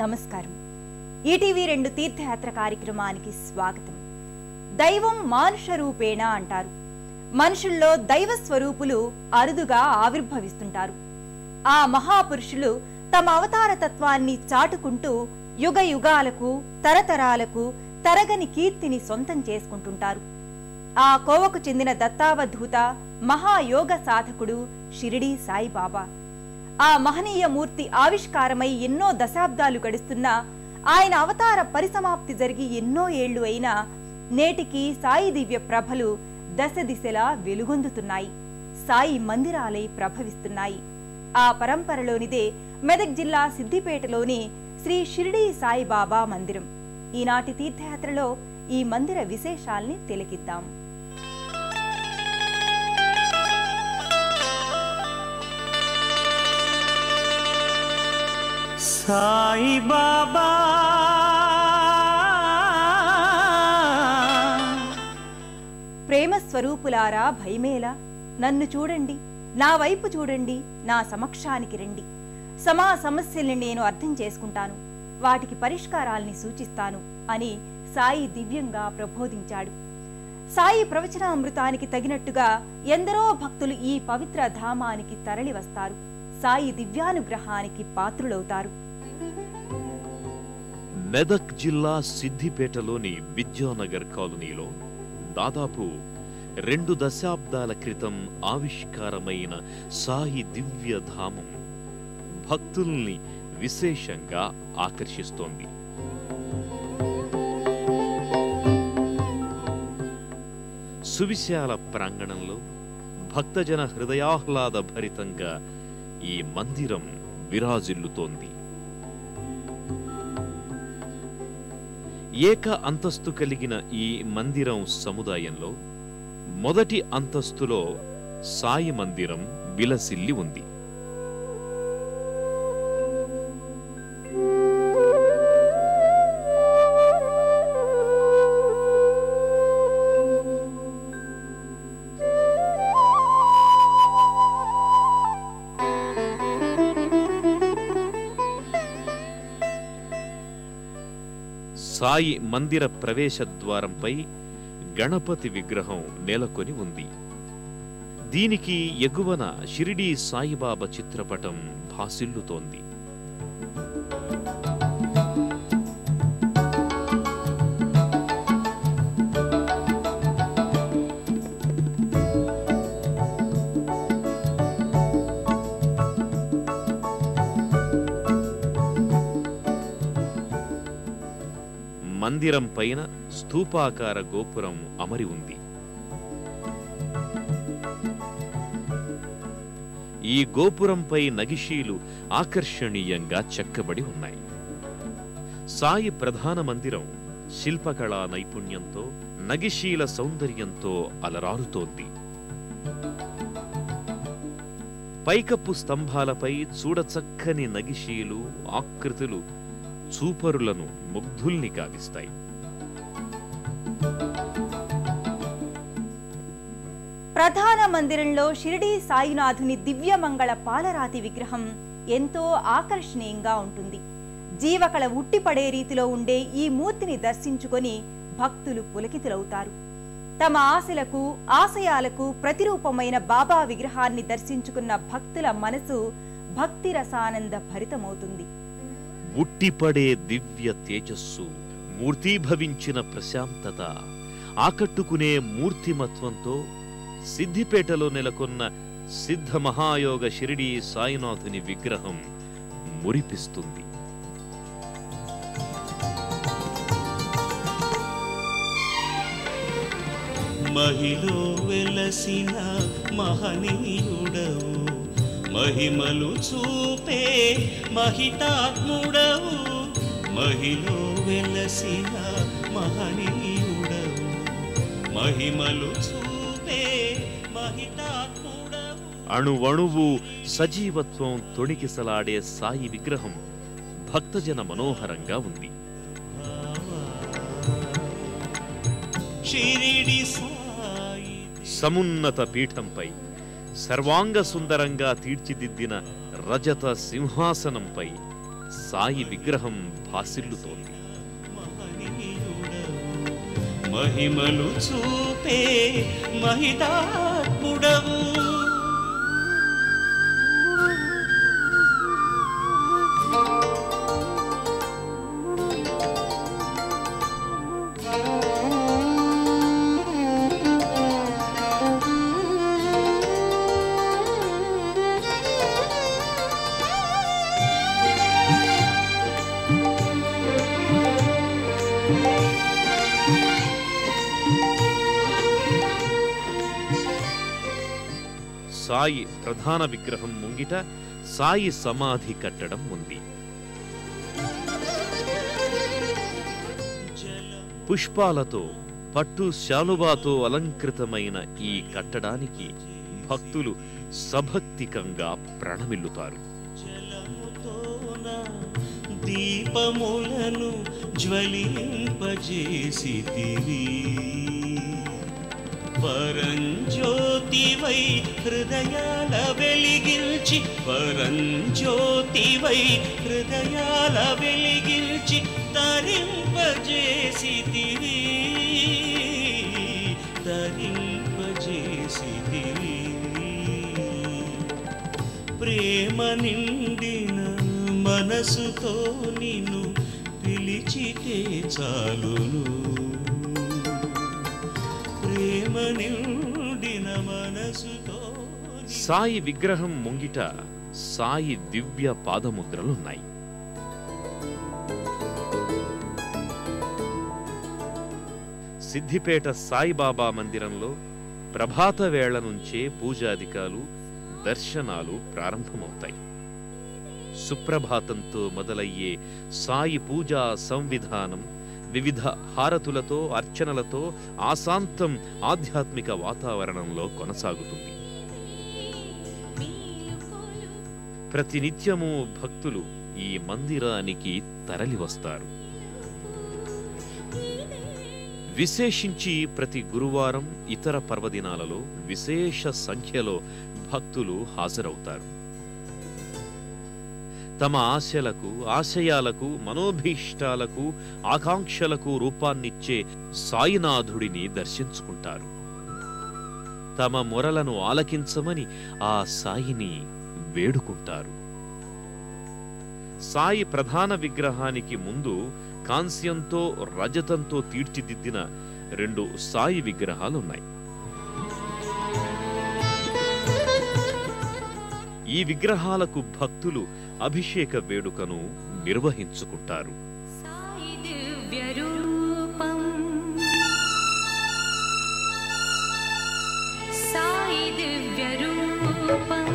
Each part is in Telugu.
నమస్కారం. ఈటీవీ రెండు తీర్థయాత్ర కార్యక్రమానికి స్వాగతం. దైవం మానుష రూపేణ అంటారు. మనుషుల్లో దైవ స్వరూపులు అరుదుగా ఆవిర్భవిస్తుంటారు. ఆ మహాపురుషులు తమ అవతార తత్వాన్ని చాటుకుంటూ యుగ యుగాలకు తరతరాలకు తరగని కీర్తిని సొంతం చేసుకుంటుంటారు. ఆ కోవకు చెందిన దత్తావధూత మహాయోగ సాధకుడు షిరిడీ సాయిబాబా. ఆ మహనీయ మూర్తి ఆవిష్కారమై ఎన్నో దశాబ్దాలు గడుస్తున్నా ఆయన అవతార పరిసమాప్తి జరిగి ఎన్నో ఏళ్ళు అయినా నేటికి సాయి దివ్య ప్రభలు దశ దిశలా వెలుగొందుతున్నాయి. సాయి మందిరాలై ప్రభవిస్తున్నాయి. ఆ పరంపరలోనిదే మెదక్ జిల్లా సిద్దిపేటలోని శ్రీ షిరిడీ సాయిబాబా మందిరం. ఈనాటి తీర్థయాత్రలో ఈ మందిర విశేషాల్ని తిలకిద్దాం. సాయి బాబా. ప్రేమ స్వరూపులారా భయమేలా. నన్ను చూడండి నా వైపు చూడండి నా సమక్షానికి రండి. సమా సమస్యల్ని నేను అర్థం చేసుకుంటాను వాటికి పరిష్కారాల్ని సూచిస్తాను అని సాయి దివ్యంగా ప్రబోధించాడు. సాయి ప్రవచనామృతానికి తగినట్టుగా ఎందరో భక్తులు ఈ పవిత్ర ధామానికి తరలి వస్తారు సాయి దివ్యానుగ్రహానికి పాత్రులవుతారు. మెదక్ జిల్లా సిద్దిపేటలోని విద్యానగర్ కాలనీలో దాదాపు రెండు దశాబ్దాల క్రితం ఆవిష్కారమైన సాయి దివ్య ధామం భక్తుల్ని విశేషంగా ఆకర్షిస్తోంది. సువిశాల ప్రాంగణంలో భక్తజన హృదయాహ్లాద భరితంగా ఈ మందిరం విరాజిల్లుతోంది. ఏక అంతస్తు కలిగిన ఈ మందిరం సముదాయంలో మొదటి అంతస్తులో సాయి మందిరం విలసిల్లి ఉంది. సాయి మందిర ప్రవేశ ద్వారంపై గణపతి విగ్రహం నెలకొని ఉంది. దీనికి ఎగువన షిరిడీ సాయిబాబా చిత్రపటం భాసిల్లుతోంది. మందిరం పైన స్థూపాకార గోపురం అమరి ఉంది. ఈ గోపురంపై నగిషీలు ఆకర్షణీయంగా చెక్కబడి ఉన్నాయి. సాయి ప్రధాన మందిరం శిల్పకళా నైపుణ్యంతో నగిషీల సౌందర్యంతో అలరారుతోంది. పైకప్పు స్తంభాలపై చూడచక్కని నగిషీలు ఆకృతులు చూపరులను ముగ్ధుల్ని కావిస్తాయి ప్రధాన మందిరంలో షిరిడీ సాయినాథుని దివ్యమంగళ పాలరాతి విగ్రహం ఎంతో ఆకర్షణీయంగా ఉంటుంది. జీవకళ ఉట్టిపడే రీతిలో ఉండే ఈ మూర్తిని దర్శించుకొని భక్తులు పులకితులవుతారు. తమ ఆశలకు ఆశయాలకు ప్రతిరూపమైన బాబా విగ్రహాన్ని దర్శించుకున్న భక్తుల మనసు భక్తి రసానంద భరితమవుతుంది. ఉట్టిపడే దివ్య తేజస్సు మూర్తీభవించిన ప్రశాంతత ఆకట్టుకునే మూర్తిమత్వంతో సిద్ధిపేటలో నెలకొన్న సిద్ధ మహాయోగ షిరిడీ సాయినాథుని విగ్రహం మురిపిస్తుంది. మహిలో వెలసిన మహనీయుడవు మహిమలు చూపే మహితాత్ముడవు. మహిలో వెలసిన మహనీయుడవు. మహిమలు చూపే మహితాత్ముడవు. అణువణువు సజీవత్వం తొణికిసలాడే సాయి విగ్రహం భక్తజన మనోహరంగా ఉంది. సమున్నత పీఠంపై సర్వాంగ సుందరంగా తీర్చిదిద్దిన రజత సింహాసనంపై సాయి విగ్రహం భాసిల్లుతోంది. మహిమలు చూపే మహితాత్ముడవు సాయి ప్రధాన విగ్రహం ముంగిట సాయి సమాధి కట్టడం ఉంది. పుష్పాలతో పట్టు శాలువాతో అలంకృతమైన ఈ కట్టడానికి భక్తులు సభక్తికంగా ప్రణమిల్లుతారు. దీపములను జ్వలింపజేసి తిరిగి పరంజ్యోతివై హృదయాల వెలిగించి పరంజ్యోతివై హృదయాల వెలిగించి తరింపజేసితివి. తరింపజేసితివి. ప్రేమ నిండిన మనసుతో నిన్ను పిలిచితే చాలును. సాయి విగ్రహం ముంగిట సాయి దివ్య పాదముద్రలున్నాయి. సిద్దిపేట సాయిబాబా మందిరంలో ప్రభాత వేళ నుంచే పూజాధికాలు దర్శనాలు ప్రారంభమవుతాయి. సుప్రభాతంతో మొదలయ్యే సాయి పూజా సంవిధానం వివిధ హారతులతో అర్చనలతో ఆశాంతం ఆధ్యాత్మిక వాతావరణంలో కొనసాగుతుంది. ప్రతినిత్యము భక్తులు ఈ మందిరానికి తరలివస్తారు విశేషించి ప్రతి గురువారం ఇతర పర్వదినాలలో విశేష సంఖ్యలో భక్తులు హాజరవుతారు. తమ ఆశలకు ఆశయాలకు మనోభీష్టాలకు ఆకాంక్షలకు రూపాన్నిచ్చే సాయినాథుడిని దర్శించుకుంటారు. తమ మొరలను ఆలకించమని ఆ సాయిని వేడుకుంటారు. సాయి ప్రధాన విగ్రహానికి ముందు కాంస్యంతో రజతంతో తీర్చిదిద్దిన రెండు సాయి విగ్రహాలున్నాయి. ఈ విగ్రహాలకు భక్తులు అభిషేక వేడుకను నిర్వహించుకుంటారు. సాయి దివ్య రూపం.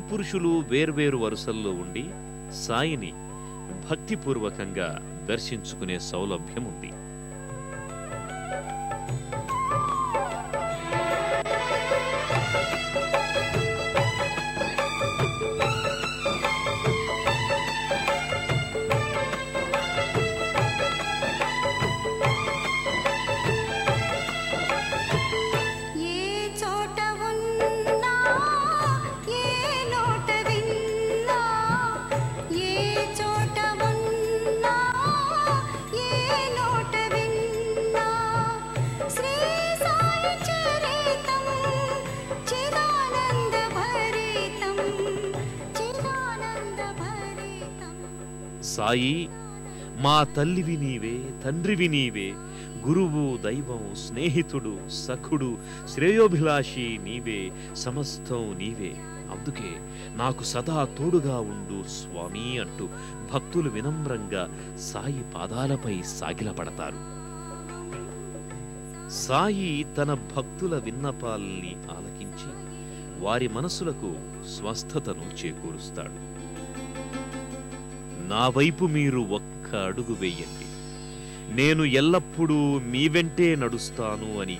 పురుషులు వేర్వేరు వరుసల్లో ఉండి సాయిని భక్తిపూర్వకంగా దర్శించుకునే సౌలభ్యం ఉంది సాయి మా తల్లివి నీవే తండ్రివి నీవే గురువు దైవం స్నేహితుడు సఖుడు శ్రేయోభిలాషి నీవే సమస్తం నీవే. అందుకే నాకు సదా తోడుగా ఉండు స్వామి అంటూ భక్తులు వినమ్రంగా సాయి పాదాలపై సాగిలపడతారు. సాయి తన భక్తుల విన్నపాల్ని ఆలకించి వారి మనసులకు స్వస్థతను చేకూరుస్తాడు. నా వైపు మీరు ఒక్క అడుగు వేయండి. నేను ఎల్లప్పుడూ మీ వెంటే నడుస్తాను అని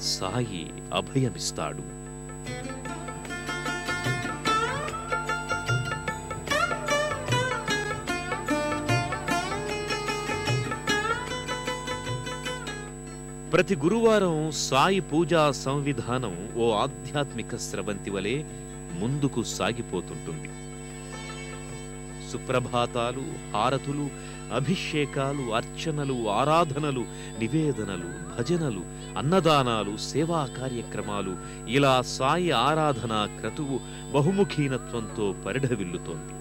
సాయి అభయమిస్తాడు. ప్రతి గురువారం సాయి పూజా సంవిధానం ఓ ఆధ్యాత్మిక స్రవంతి వలె ముందుకు సాగిపోతుంటుంది. సుప్రభాతాలు హారతులు అభిషేకాలు అర్చనలు ఆరాధనలు నివేదనలు భజనలు అన్నదానాలు సేవా కార్యక్రమాలు. ఇలా సాయి ఆరాధన క్రతువు బహుముఖీనత్వంతో పరిఢవిల్లుతోంది.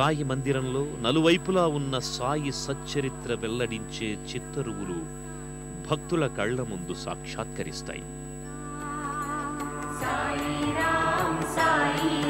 సాయి మందిరంలో నలువైపులా ఉన్న సాయి సచ్చరిత్ర వెల్లడించే చిత్తరువులు భక్తుల కళ్ళ ముందు సాక్షాత్కరిస్తాయి. సాయి రామ్ సాయి